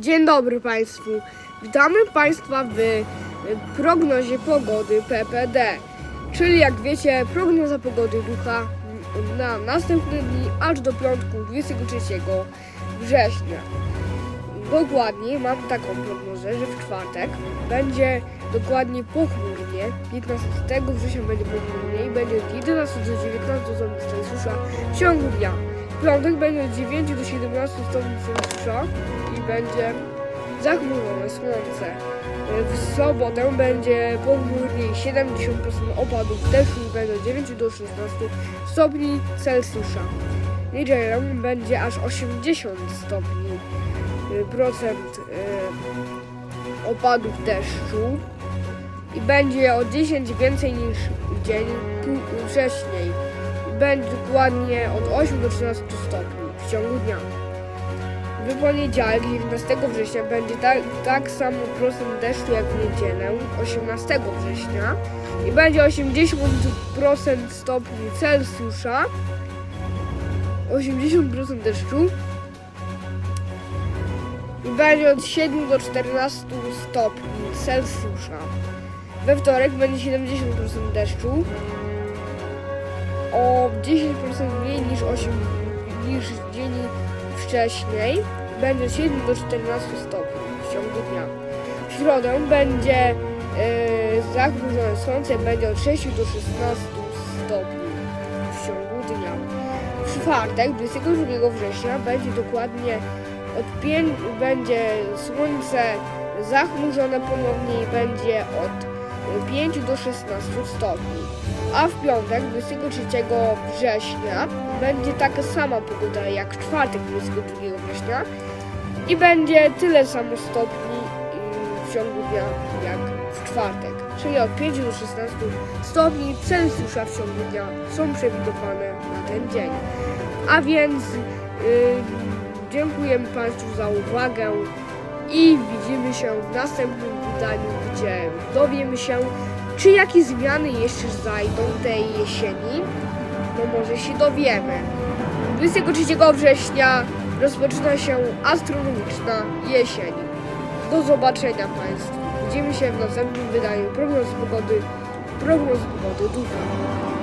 Dzień dobry Państwu. Witamy Państwa w y, prognozie pogody PPD. Czyli jak wiecie, prognoza pogody ducha na następne dni aż do piątku 23 września. Dokładnie mam taką prognozę, że w czwartek będzie dokładnie pochmurnie. 15 września będzie pochmurnie i będzie od 11 do 19 stopni Celsjusza w ciągu dnia. W piątek będzie od 9 do 17 stopni Celsjusza i będzie zachmurzone słońce. W sobotę będzie pochmurnie i 70% opadów deszczu i będzie od 9 do 16 stopni Celsjusza. Niedzielę będzie aż 80 stopni y, procent y, opadów deszczu i będzie o 10 więcej niż dzień wcześniej. Będzie dokładnie od 8 do 13 stopni w ciągu dnia. W poniedziałek, 11 września, będzie tak, tak samo procent deszczu jak w niedzielę, 18 września. I będzie 80% stopni Celsjusza. 80% deszczu. I będzie od 7 do 14 stopni Celsjusza. We wtorek będzie 70% deszczu. O 10% mniej niż 8 niż dzień wcześniej. Będzie od 7 do 14 stopni w ciągu dnia. W środę będzie yy, zachmurzone słońce, będzie od 6 do 16 stopni w ciągu dnia. Czwartek, 22 września, będzie dokładnie od 5, będzie słońce zachmurzone ponownie i będzie od 5 do 16 stopni. A w piątek, 23 września, będzie taka sama pogoda jak czwartek, 22 września i będzie tyle samo stopni w ciągu dnia jak w czwartek, czyli od 5 do 16 stopni Celsjusza w ciągu dnia są przewidywane na ten dzień. A więc y, dziękujemy Państwu za uwagę i widzimy się w następnym wydaniu, gdzie dowiemy się, czy jakie zmiany jeszcze zajdą tej jesieni. No może się dowiemy. 23 września rozpoczyna się astronomiczna jesień. Do zobaczenia Państwu. Widzimy się w następnym wydaniu prognoz pogody, prognoz pogody ducha.